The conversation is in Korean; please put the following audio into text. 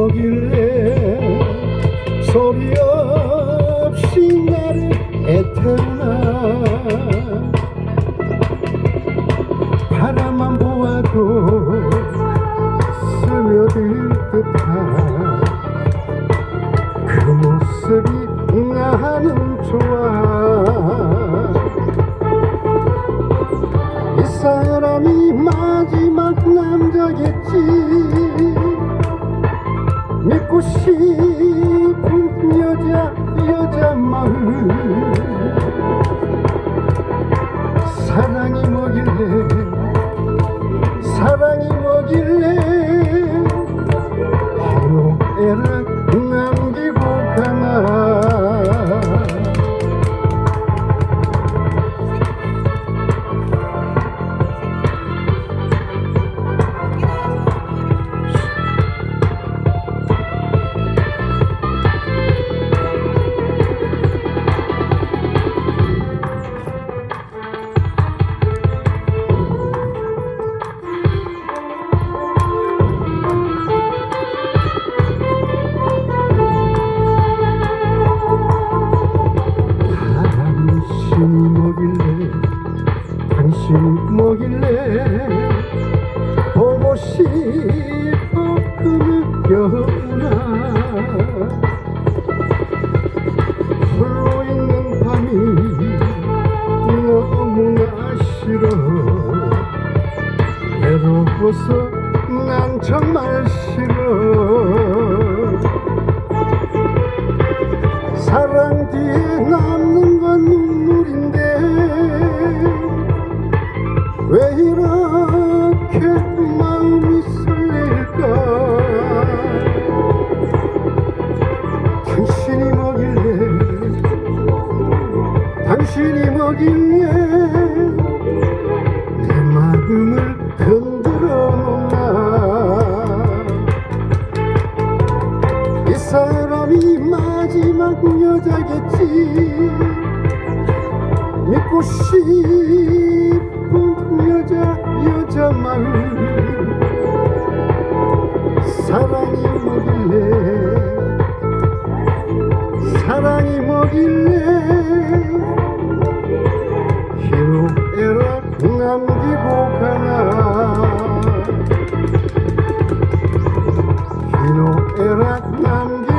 거길래 소리 없이 나를 애태우나. 바람만 보아도 스며들 듯한 그 모습이 나는 좋아. 이 사람이 마지막 남자겠지. 싶은 여자 여자 마음 그 느껴나 홀로 있는 밤이 너무나 싫어 외로워서 난 정말 싫어 사랑 뒤에 남는 건 눈물인데 왜 뭐길래 내 마음을 흔들어 놓나? 이 사람이 마지막 여자겠지. 믿고 싶은 여자 여자 마음 사랑이 뭐길래? 사랑이 뭐길래 가지고 가나 신호에락 남기